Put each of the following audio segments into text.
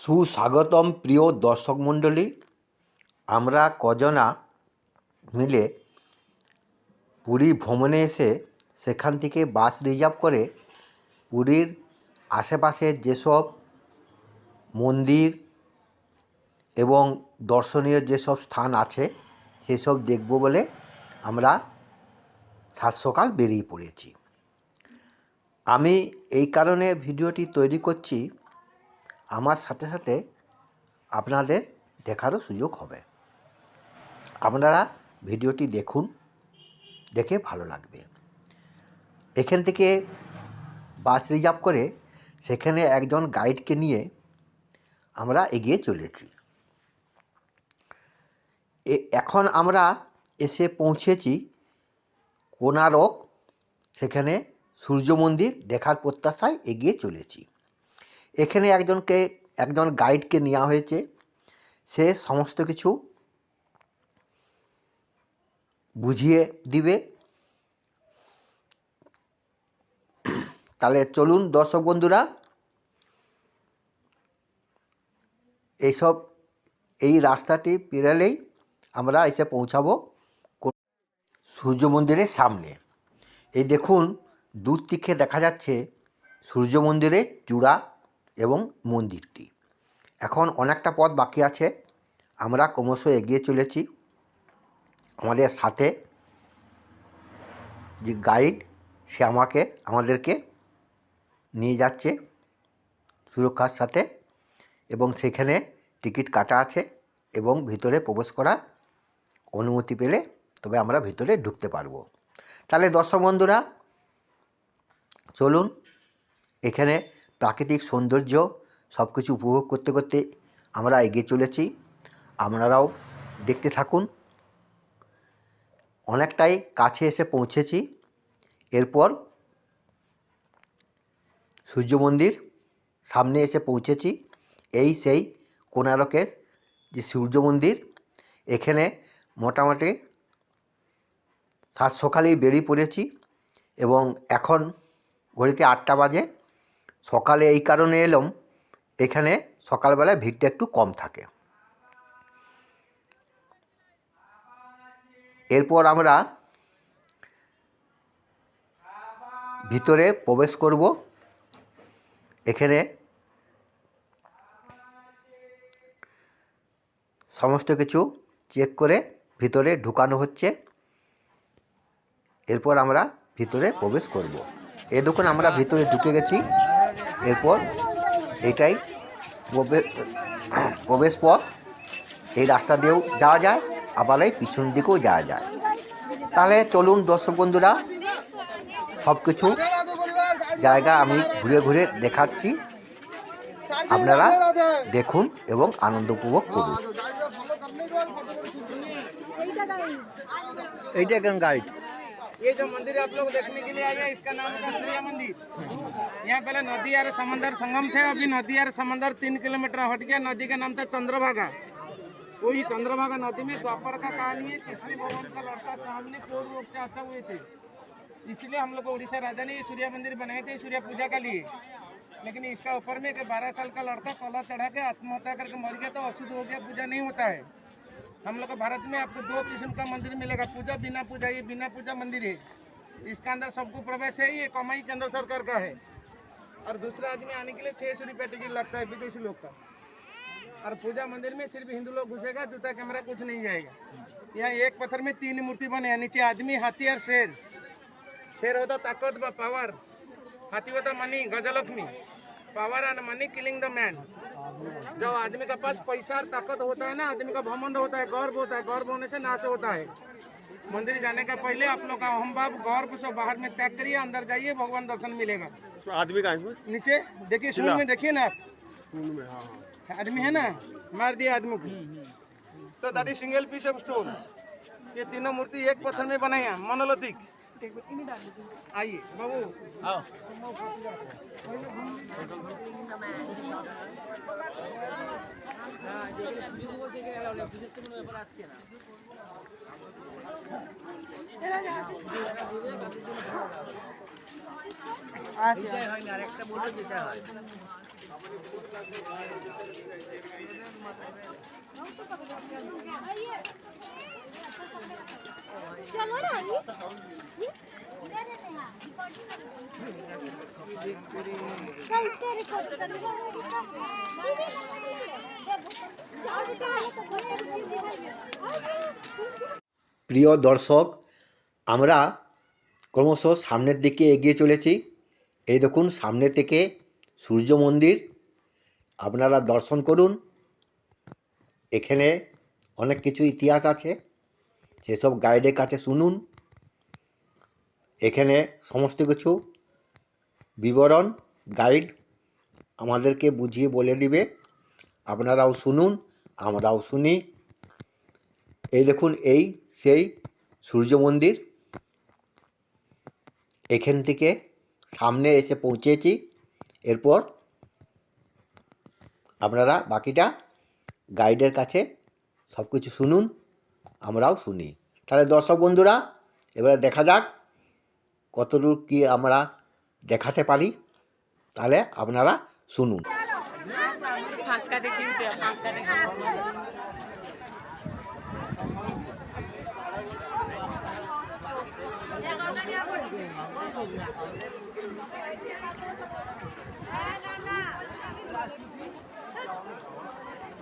সুস্বাগতম প্রিয় দর্শক মণ্ডলী, আমরা কজনা মিলে পুরী ভ্রমণে এসে সেখান থেকে বাস রিজার্ভ করে পুরীর আশেপাশের যেসব মন্দির এবং দর্শনীয় যেসব স্থান আছে, সেসব দেখব বলে আমরা সাত সকাল বেরিয়ে পড়েছি। আমি এই কারণে ভিডিওটি তৈরি করছি আমার সাথে সাথে আপনাদের দেখারও সুযোগ হবে। আপনারা ভিডিওটি দেখুন, দেখে ভালো লাগবে। এখান থেকে বাস রিজার্ভ করে সেখানে একজন গাইডকে নিয়ে আমরা এগিয়ে চলেছি। এখন আমরা এসে পৌঁছেছি কোনারক সেখানে সূর্য মন্দির দেখার প্রত্যাশায় এগিয়ে চলেছি। এখানে একজনকে, একজন গাইডকে নেওয়া হয়েছে। সে সমস্ত কিছু বুঝিয়ে দিবে। তাহলে চলুন দর্শক বন্ধুরা, এইসব, এই রাস্তাটি পেরালেই আমরা এসে পৌঁছাবো সূর্য মন্দিরের সামনে। এই দেখুন, দূর থেকে দেখা যাচ্ছে সূর্য মন্দিরের চূড়া। এবং মন্দিরটি। এখন অনেকটা পথ বাকি আছে। আমরা ক্রমশ এগিয়ে চলেছি। আমাদের সাথে যে গাইড সে আমাকে, আমাদেরকে নিয়ে যাচ্ছে সুরক্ষার সাথে এবং সেখানে টিকিট কাটা আছে এবং ভিতরে প্রবেশ করার অনুমতি পেলে তবে আমরা ভিতরে ঢুকতে পারব। তাহলে দর্শক বন্ধুরা, চলুন এখানে প্রাকৃতিক সৌন্দর্য সব কিছু উপভোগ করতে করতে আমরা এগিয়ে চলেছি। আপনারাও দেখতে থাকুন। অনেকটাই কাছে এসে পৌঁছেছি। এরপর সূর্য মন্দির সামনে এসে পৌঁছেছি। এই সেই কোনারকের যে সূর্য মন্দির, এখানে মোটামুটি সাত সকালেই বেরিয়ে পড়েছি এবং এখন ঘড়িতে আটটা বাজে। সকালে এই কারণে এলাম, এখানে সকালবেলায় ভিড়টা একটু কম থাকে। এরপর আমরা ভিতরে প্রবেশ করব। এখানে সমস্ত কিছু চেক করে ভিতরে ঢুকানো হচ্ছে। এরপর আমরা ভিতরে প্রবেশ করব। এ দোকান আমরা ভিতরে ঢুকে গেছি। এরপর এটাই প্রবে- প্রবেশ পথ। এই রাস্তা দিয়েও যাওয়া যায়, আবার এই পিছন দিকেও যাওয়া যায়। তাহলে চলুন দর্শক বন্ধুরা সব কিছু জায়গা আমি ঘুরে ঘুরে দেখাচ্ছি। আপনারা দেখুন এবং আনন্দ উপভোগ করুন এইটা কেন গাইড ये जो मंदिर आप लोग देखने के लिए आए हैं, इसका नाम है सूर्य मंदिर। यहाँ पहले नदी और समंदर संगम थे, अभी नदी और समंदर तीन किलोमीटर हट गया नदी का नाम था चंद्रभागा। वही चंद्रभागा नदी में द्वापर का कहानी है, कृष्ण भगवान का लड़का सामने पूर्ण रूप से आते हुए थे। इसलिए हम लोग उड़ीसा राजा ने सूर्य मंदिर बनाए थे सूर्य पूजा के लिए। लेकिन इसका ऊपर में कि बारह साल का लड़का कला चढ़ा के आत्महत्या करके मर गया तो अशुद्ध हो गया, पूजा नहीं होता है। हम लोग को भारत में आपको दो किस्म का मंदिर मिलेगा, पूजा, बिना पूजा, ये बिना पूजा मंदिर है। इसका अंदर सबको प्रवेश है, ये कमाई केंद्र सरकार का है। और दूसरा आदमी आने के लिए छह सौ रुपया टिकट लगता है विदेशी लोग का। और पूजा मंदिर में सिर्फ़ हिंदू लोग घुसेगा, जूता कैमरा कुछ नहीं जाएगा। यहाँ एक पत्थर में तीन मूर्ति बने हैं नीचे आदमी, हाथी और शेर। शेर होता ताकत व पावर हाथी होता money Gajalakshmi. Power and money killing the man जब आदमी का पास पैसा और ताकत होता है ना आदमी का घमंड होता है गर्व होता है गर्व होने से नाच होता है। मंदिर जाने का पहले आप लोग का हम बाप गर्व से बाहर में त्याग करिए अंदर जाइए भगवान दर्शन मिलेगा। आदमी इसमें? नीचे देखिए स्कूल में देखिए ना आप। में हाँ हाँ। आदमी है ना मार दिया आदमी को। तो that is single piece of stone ये तीनों मूर्ति एक पत्थर में बनाए हैं मोनोलिथिक आइए बाबू আচ্ছা। প্রিয় দর্শক আমরা ক্রমশ সামনের দিকে এগিয়ে চলেছি। এই দেখুন, সামনে থেকে সূর্য মন্দির। আপনারা দর্শন করুন। এখানে অনেক কিছু ইতিহাস আছে। সেসব গাইডের কাছে শুনুন। এখানে সমস্ত কিছু বিবরণ গাইড আমাদেরকে বুঝিয়ে বলে দিবে। আপনারাও শুনুন, আমরাও শুনি। এই দেখুন, এই সেই সূর্য মন্দির। এখান থেকে সামনে এসে পৌঁছেছি। এরপর আপনারা বাকিটা গাইডের কাছে সব কিছু শুনুন, আমরাও শুনি। তাহলে দর্শক বন্ধুরা, এবারে দেখা যাক কতদূর কি আমরা দেখাতে পারি। তাহলে আপনারা শুনুন।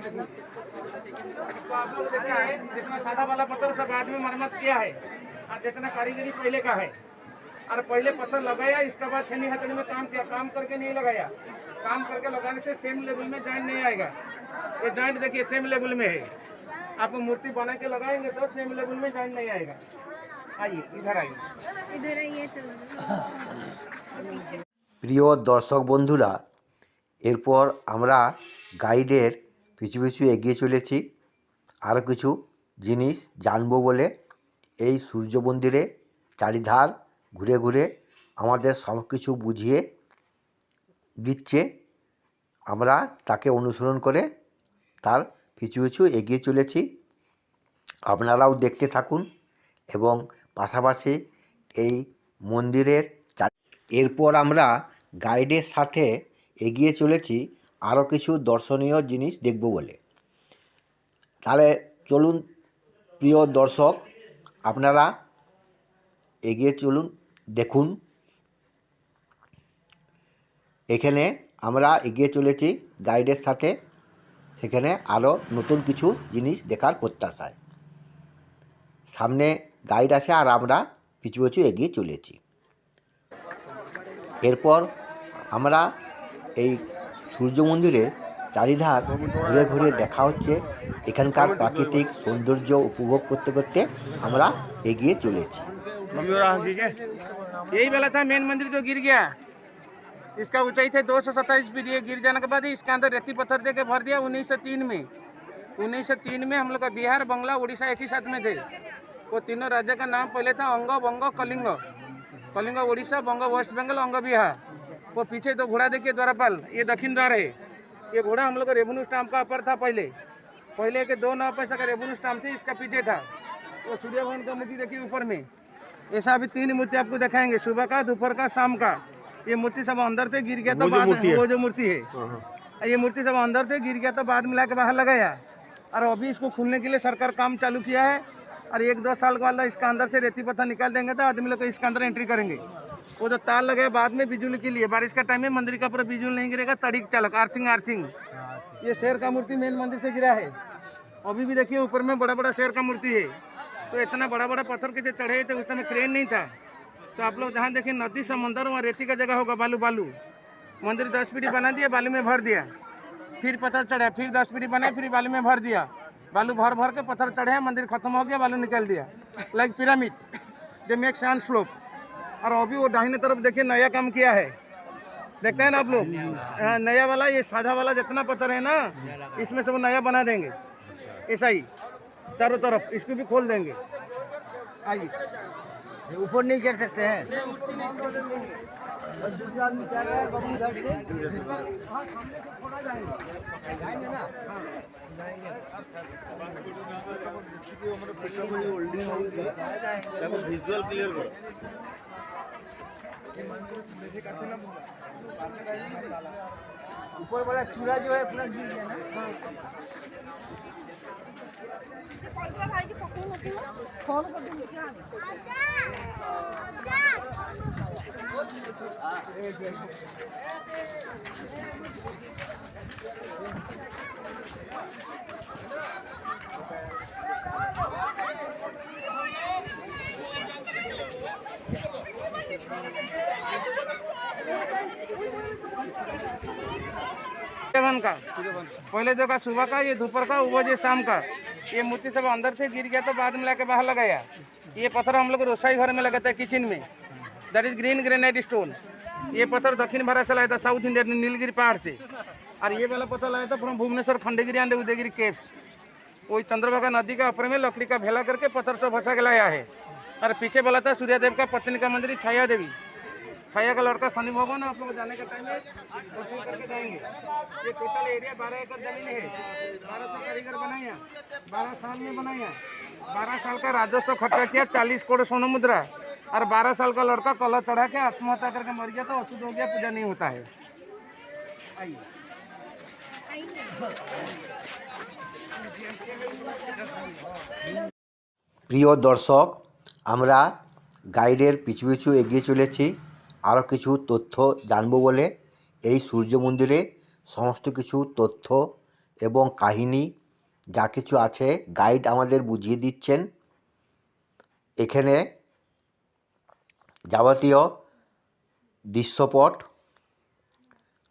तो आप लोग देखिए जितना सादा वाला पत्थर सब बाद में मरम्मत किया है और जितना कारीगरी पहले का है और पहले पत्थर लगाया इसके बाद छेनी हथनी में काम किया काम करके नहीं लगाया काम करके लगाने से सेम लेवल में जॉइंट नहीं आएगा ये जॉइंट देखिए सेम लेवल में है आप मूर्ति बना के लगाएंगे तो सेम लेवल में जॉइंट नहीं आएगा आइए इधर आइए इधर आइए चलो প্রিয় দর্শক বন্ধুরা এরপর আমরা গাইডের পিছু পিছু এগিয়ে চলেছি। আরও কিছু জিনিস জানব বলে এই সূর্য মন্দিরে চারিধার ঘুরে ঘুরে আমাদের সব কিছু বুঝিয়ে দিচ্ছে। আমরা তাকে অনুসরণ করে তার পিছু পিছু এগিয়ে চলেছি। আপনারাও দেখতে থাকুন এবং পাশাপাশি এই মন্দিরের এরপর আমরা গাইডের সাথে এগিয়ে চলেছি। আরও কিছু দর্শনীয় জিনিস দেখব বলে। তাহলে চলুন, প্রিয় দর্শক, আপনারা এগিয়ে চলুন, দেখুন। এখানে আমরা এগিয়ে চলেছি গাইডের সাথে। সেখানে আরও নতুন কিছু জিনিস দেখার প্রত্যাশায়। সামনে গাইড আছে আর আমরা পিছু পিছু এগিয়ে চলেছি। এরপর আমরা এই সূর্য মন্দিরে চারিধার ঘুরে ঘুরে দেখা হচ্ছে এখানকার প্রাকৃতিক সৌন্দর্য উপভোগ করতে করতে আমরা এগিয়ে চলেছি मम्मी और ठीक है यही वाला था मेन मंदिर जो गिर गया इसका ऊंचाई थे दो सौ सत्ताईस फीट ये गिर जाने के बाद ही इसके अंदर रेती पत्थर दे के भर दिया उन्नीस सौ तीन में उन्नीस सौ तीन में हम लोग का बिहार बंगला उड़ीसा एक ही साथ में थे वो तीनों राज्य का नाम पहले था अंग बंग कलिंग कलिंग उड़ीसा बंग वेस्ट बंगाल अंग बिहार वो पीछे तो घोड़ा देखिए द्वारापाल ये दक्षिण द्वार है। ये घोड़ा हम लोग का रेवेन्यू स्टाम्प का अपर था पहले। पहले के दो नौ पैसा का रेवेन्यू स्टाम्प थे इसका पीछे था। वो सूर्य भवन का मूर्ति देखिए ऊपर में। ऐसा अभी तीन मूर्ति आपको दिखाएँगे सुबह का दोपहर का शाम का। ये मूर्ति सब अंदर से गिर गया तो बाद वो जो मूर्ति है। ये मूर्ति सब अंदर से गिर गया तो बाद में लाके बाहर लगाया। और अभी इसको खुलने के लिए सरकार काम चालू किया है। और एक दो साल के बाद इसका अंदर से रेती पत्थर निकाल देंगे तो आदमी लोग इसका अंदर एंट्री करेंगे। वो जो तार लगे बाद में बिजली के लिए। बारिश का टाइम में मंदिर का पूरा बिजली नहीं गिरेगा तड़ीक चालक आर्थिंग आर्थिंग ये शेर का मूर्ति मेन मंदिर से गिरा है। अभी भी देखिए, ऊपर में बड़ा बड़ा शेर का मूर्ति है। तो इतना बड़ा बड़ा पत्थर के जो चढ़े थे उस समय क्रेन नहीं था। तो आप लोग जहाँ देखें नदी, समंदर, वहाँ रेती का जगह होगा बालू बालू मंदिर दस पीढ़ी बना दिया, बालू में भर दिया। फिर पत्थर चढ़ा, फिर दस पीढ़ी बनाए फिर बालू में भर दिया। बालू भर भर के पत्थर चढ़े मंदिर खत्म हो गया, बालू निकाल दिया। लाइक पिरामिड जो मेक सैंड स्लोप और अभी वो दाहिने तरफ देखिए नया काम किया है देखते हैं ना आप लोग हाँ, नया वाला ये सादा वाला जितना पत्थर है ना इसमें सब नया बना देंगे ऐसा ही चारों तरफ इसको भी खोल देंगे आइए ऊपर नहीं चढ़ सकते हैं ভিজুয়াল ক্লিয়ার করো ऊपर वाला चूड़ा जो है पूरा गिर गया ना सेवन का। पहले जो का सुबह का, ये दोपहर का वो जो शाम का। ये मूर्ति सब अंदर से गिर गया तो बाद में लाके बाहर लगाया। ये पत्थर हम लोग रसोई घर में लगाते हैं, किचन में। That is green granite stone ये पत्थर दक्षिण भारत से लाया था साउथ इंडिया नीलगिरी पहाड़ से। और ये वाला पत्थर लाया था from Bhubaneswar, Khandagiri and Udayagiri caves वही चंद्रभागा नदी का ऊपर में लकड़ी का भेला करके पत्थर से फंसा के लाया है। और पीछे वाला था सूर्यदेव का, पत्नी का मंदिर छाया देवी छाया का लड़का शनि भगवान आप लोग जाने के टाइम में कोशिश करके जाएंगे ये टोटल एरिया बारह एकड़ जमीन है बारह सौ कारीगर बनाया बारह साल में बनाया बारह साल का राजस्व खर्चा किया चालीस करोड़ सोना मुद्रा और बारह साल का लड़का कला चढ़ा के आत्महत्या करके मर गया तो अशुद्ध हो गया पूजा नहीं होता है आइए প্রিয় দর্শক আমরা গাইডের পিছু পিছু এগিয়ে চলেছি আরও কিছু তথ্য জানব বলে এই সূর্য মন্দিরে সমস্ত কিছু তথ্য এবং কাহিনী, যা কিছু আছে গাইড আমাদের বুঝিয়ে দিচ্ছেন। এখানে যাবতীয় দৃশ্যপট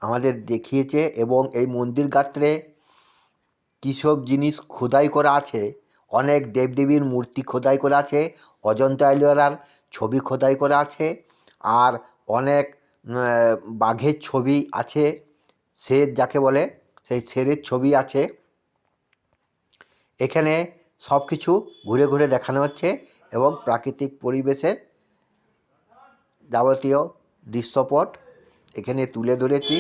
আমাদের দেখিয়েছে এবং এই মন্দির গাত্রে কী সব জিনিস খোদাই করা আছে, অনেক দেবদেবীর মূর্তি খোদাই করা আছে, অজন্তা এলোরার ছবি খোদাই করা আছে, আর অনেক বাঘের ছবি আছে শের যাকে বলে, সেই শেরের ছবি আছে। এখানে সব কিছু ঘুরে ঘুরে দেখানো হচ্ছে এবং প্রাকৃতিক পরিবেশের যাবতীয় দৃশ্যপট এখানে তুলে ধরেছি।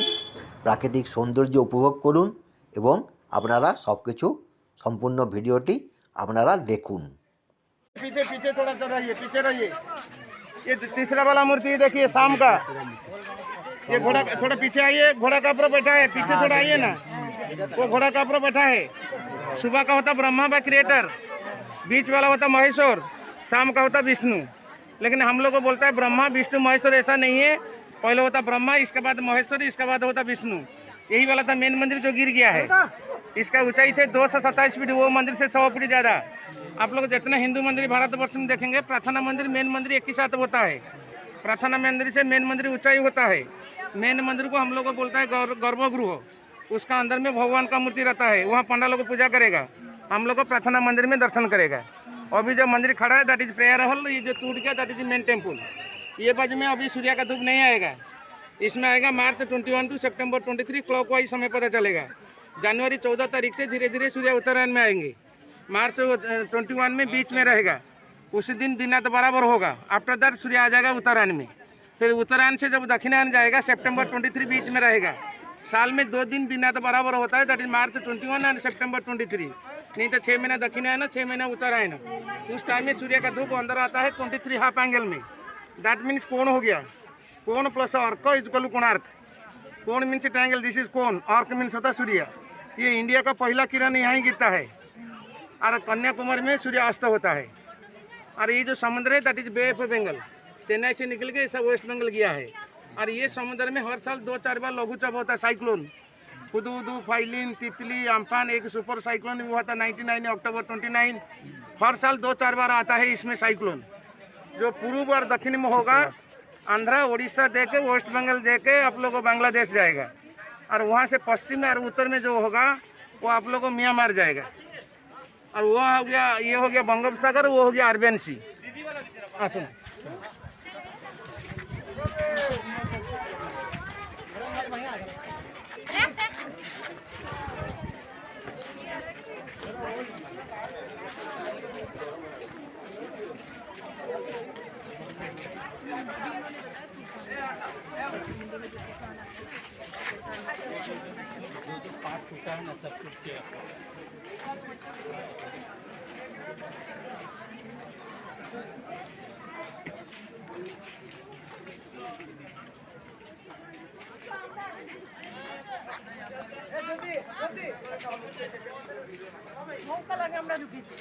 প্রাকৃতিক সৌন্দর্য উপভোগ করুন এবং আপনারা সব কিছু সম্পূর্ণ ভিডিওটি আপনারা দেখুন। ये तीसरा वाला मूर्ति देखिए, शाम का। ये घोड़ा थोड़ा पीछे आइए, घोड़ा का ऊपर बैठा है, पीछे थोड़ा आइए ना। वो घोड़ा का ऊपर बैठा है। सुबह का होता ब्रह्मा बा क्रिएटर बीच वाला होता महेश्वर, शाम का होता विष्णु। लेकिन हम लोग को बोलता है, ब्रह्मा, विष्णु, महेश्वर, ऐसा नहीं है। पहले होता ब्रह्मा, इसके बाद महेश्वर, इसके बाद होता विष्णु। यही वाला था मेन मंदिर जो गिर गया है। इसका ऊंचाई थे दो सौ सत्ताईस फीट वो मंदिर से सौ फीट ज़्यादा। आप लोग जितना हिंदू मंदिर भारतवर्ष में देखेंगे, प्रार्थना मंदिर, मेन मंदिर एक ही साथ होता है। प्रार्थना मंदिर से मेन मंदिर ऊंचाई होता है। मेन मंदिर को हम लोग को बोलता है गौर- गर्भगृह। उसका अंदर में भगवान का मूर्ति रहता है। वहाँ पंडा लोग पूजा करेगा। हम लोग को प्रार्थना मंदिर में दर्शन करेगा। अभी जो मंदिर खड़ा है दैट इज़ प्रेयर हॉल ये जो टूट गया दैट इज़ मेन टेंपल ये बाजू में अभी सूर्य का धूप नहीं आएगा। इसमें आएगा मार्च 21 टू सितंबर 23 क्लॉक वाइज समय पता चलेगा। जनवरी 14 तारीख से धीरे धीरे सूर्य उत्तरायण में आएँगे। मार्च ट्वेंटी वन में बीच में रहेगा। उसी दिन दिनात बराबर होगा। आफ्टर दैट सूर्य आ जाएगा उत्तरायण में। फिर उत्तरायण से जब दक्षिणायन जाएगा सितंबर 23 बीच में रहेगा। साल में दो दिन दिनात बराबर होता है दैट इज़ मार्च 21 एंड सितंबर 23 नहीं तो छः महीना दक्षिणायन छः महीना उत्तरायण। उस टाइम में सूर्य का धूप अंदर आता है 23 हाफ़ एंगल में। दैट मीन्स कोण हो गया? कोण प्लस अर्क इजकल कोणार्क। कोण मीन्स ट्रायंगल दिस इज़ कोण। अर्क मीन्स होता सूर्य। ये इंडिया का पहला किरण यहाँ ही गिरता है। और कन्याकुमारी में सूर्य अस्त होता है। और ये जो समुद्र है that is bay of Bengal Chennai से निकल के सब वेस्ट बंगल गया है। और ये समुद्र में हर साल दो चार बार लघु चाप होता है साइक्लोन खुदू उदू फाइलिन, तितली, अम्फान, एक सुपर साइक्लोन भी हुआ था 99 अक्टूबर 29 हर साल दो चार बार आता है इसमें साइक्लोन जो पूर्व और दक्षिण में होगा, आंध्रा उड़ीसा दे के वेस्ट बंगाल दे के आप लोग को बांग्लादेश जाएगा। और वहाँ से पश्चिम और उत्तर में जो होगा, वो आप लोग को म्यांमार जाएगा। और वो हो गया ये हो गया बंगोपसागर वो हो गया अरबियन सी हाँ নৌকা লাগে আমরা ঢুকেছি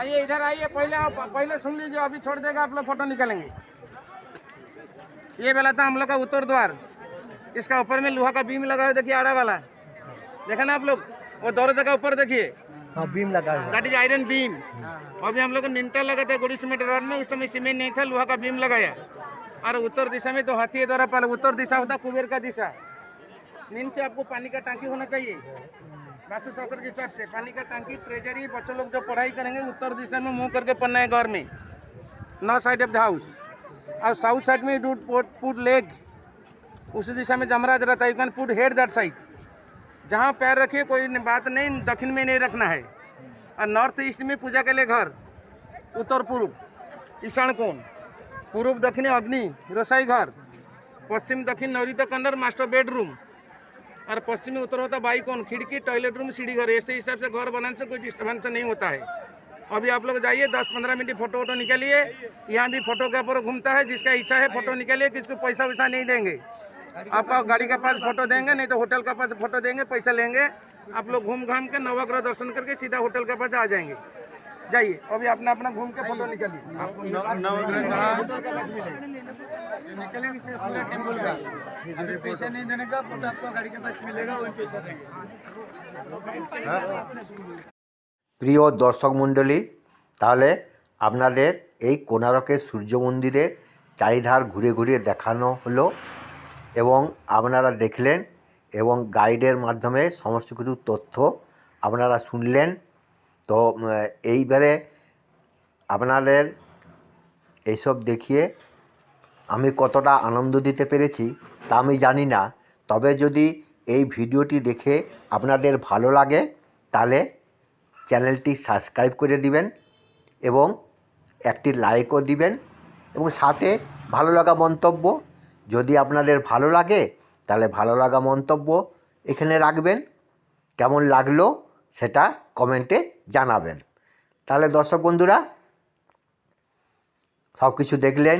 आइए इधर आइए। पहले आप पहले सुन लीजिए अभी छोड़ देगा आप लोग फ़ोटो निकालेंगे। ये वाला था हम लोग का उत्तर द्वार। इसका ऊपर में लोहा का बीम लगा है देखिए आड़ा वाला। देखा ना आप लोग? वो दोनों जगह ऊपर देखिए। हाँ बीम लगा है। दैट इज़ आयरन बीम अभी हम लोग निंटा लगा था गुड़ी सीमेंट रोड में उस समय सीमेंट नहीं था लोहा का बीम लगाया। और उत्तर दिशा में तो हाथी द्वारा पहले उत्तर दिशा होता कुबेर का दिशा। नीचे आपको पानी का टांकी होना चाहिए। वास्तु शास्त्र के हिसाब से पानी का टांकी ट्रेजरी बच्चों लोग जो पढ़ाई करेंगे, उत्तर दिशा में मुँह करके पन्ना है घर में। North side of the house और साउथ साइड में डू पुट लेग उसी दिशा में जमराज रहता है you can put head that side जहाँ पैर रखिए, कोई बात नहीं, दक्षिण में नहीं रखना है। और नॉर्थ ईस्ट में पूजा के लिए घर। उत्तर पूर्व। ईशान कोण। पूर्व दक्षिण अग्नि, रसोई घर। पश्चिम दक्षिण नैऋत्य कंदर मास्टर बेडरूम और पश्चिमी उत्तर होता बाई कोण खिड़की टॉयलेट रूम सीढ़ी घर। ऐसे हिसाब से घर बनाने से कोई डिस्टर्बेंस नहीं होता है। अभी आप लोग जाइए दस पंद्रह मिनट फ़ोटो वोटो निकालिए। यहाँ भी फ़ोटो के घूमता है, जिसका इच्छा है फ़ोटो निकालिए किसको पैसा वैसा नहीं देंगे। आपका गाड़ी के पास फ़ोटो देंगे, नहीं तो होटल के पास फ़ोटो देंगे, पैसा लेंगे। आप लोग घूम घाम के नवाग्रह दर्शन करके सीधा होटल के पास आ जाएँगे। जाइए अभी अपना अपना घूम के फोटो निकालिए होटल के पास मिलेगा निकलेंगे से पूरा टेम्पल का अभी पैसा नहीं देने का पुट आपको गाड़ी के पास मिलेगा वही पैसा देंगे প্রিয় দর্শক মণ্ডলী তাহলে আপনাদের এই কোনারকের সূর্য মন্দিরের চারিধার ঘুরে ঘুরে দেখানো হলো এবং আপনারা দেখলেন এবং গাইডের মাধ্যমে সমস্ত কিছু তথ্য আপনারা শুনলেন তো এইবারে আপনাদের এইসব দেখিয়ে আমি কতটা আনন্দ দিতে পেরেছি তা আমি জানি না। তবে যদি এই ভিডিওটি দেখে আপনাদের ভালো লাগে, তাহলে চ্যানেলটি সাবস্ক্রাইব করে দিবেন এবং একটি লাইকও দিবেন এবং সাথে ভালো লাগা মন্তব্য যদি আপনাদের ভালো লাগে, তাহলে ভালো লাগা মন্তব্য এখানে রাখবেন। কেমন লাগল সেটা কমেন্টে জানাবেন। তাহলে দর্শক বন্ধুরা সব কিছু দেখলেন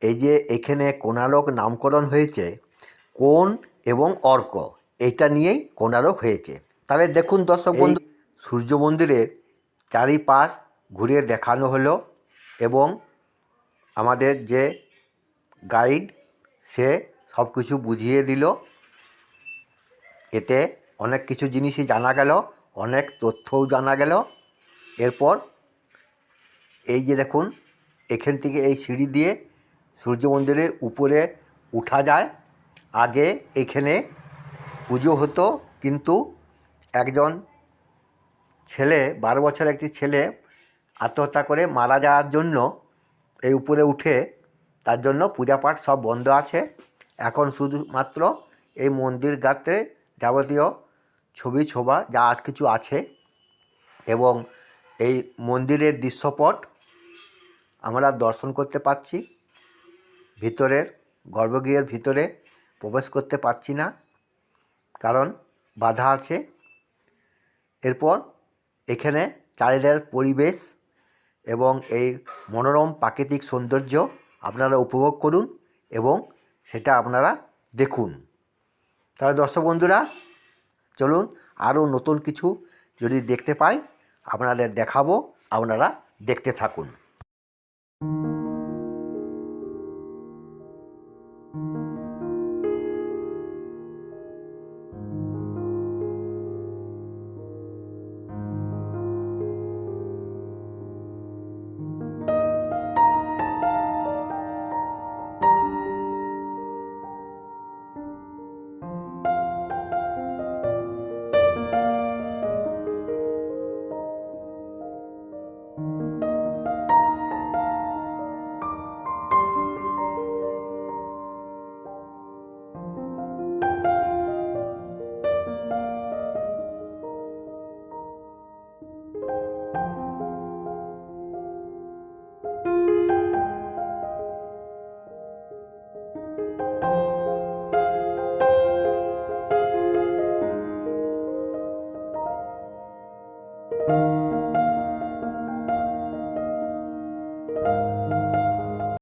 এই যে এখানে কোণারক নামকরণ হয়েছে কোন এবং অর্ক এইটা নিয়েই কোণারক হয়েছে। তাহলে দেখুন দর্শক বন্ধু সূর্য মন্দিরের চারিপাশ ঘুরে দেখানো হলো এবং আমাদের যে গাইড সে সব কিছু বুঝিয়ে দিল। এতে অনেক কিছু জিনিসই জানা গেল। অনেক তথ্যও জানা গেল। এরপর এই যে দেখুন, এখান থেকে এই সিঁড়ি দিয়ে সূর্য মন্দিরের উপরে উঠা যায়। আগে এখানে পুজো হতো, কিন্তু একজন ছেলে, বারো বছর একটি ছেলে আত্মহত্যা করে মারা যাওয়ার জন্য এই উপরে উঠে তার জন্য পূজা পাঠ সব বন্ধ আছে। এখন শুধুমাত্র এই মন্দির গাত্রে যাবতীয় ছবি ছোবা, যা আর কিছু আছে। এবং এই মন্দিরের দৃশ্যপট আমরা দর্শন করতে পারছি। ভিতরের, গর্ভগৃহের ভিতরে প্রবেশ করতে পারছি না। কারণ বাধা আছে। এরপর এখানে চারিধার পরিবেশ এবং এই মনোরম প্রাকৃতিক সৌন্দর্য আপনারা উপভোগ করুন এবং সেটা আপনারা দেখুন। তাহলে দর্শক বন্ধুরা চলুন আরও নতুন কিছু যদি দেখতে পাই আপনাদের দেখাবো আপনারা দেখতে থাকুন।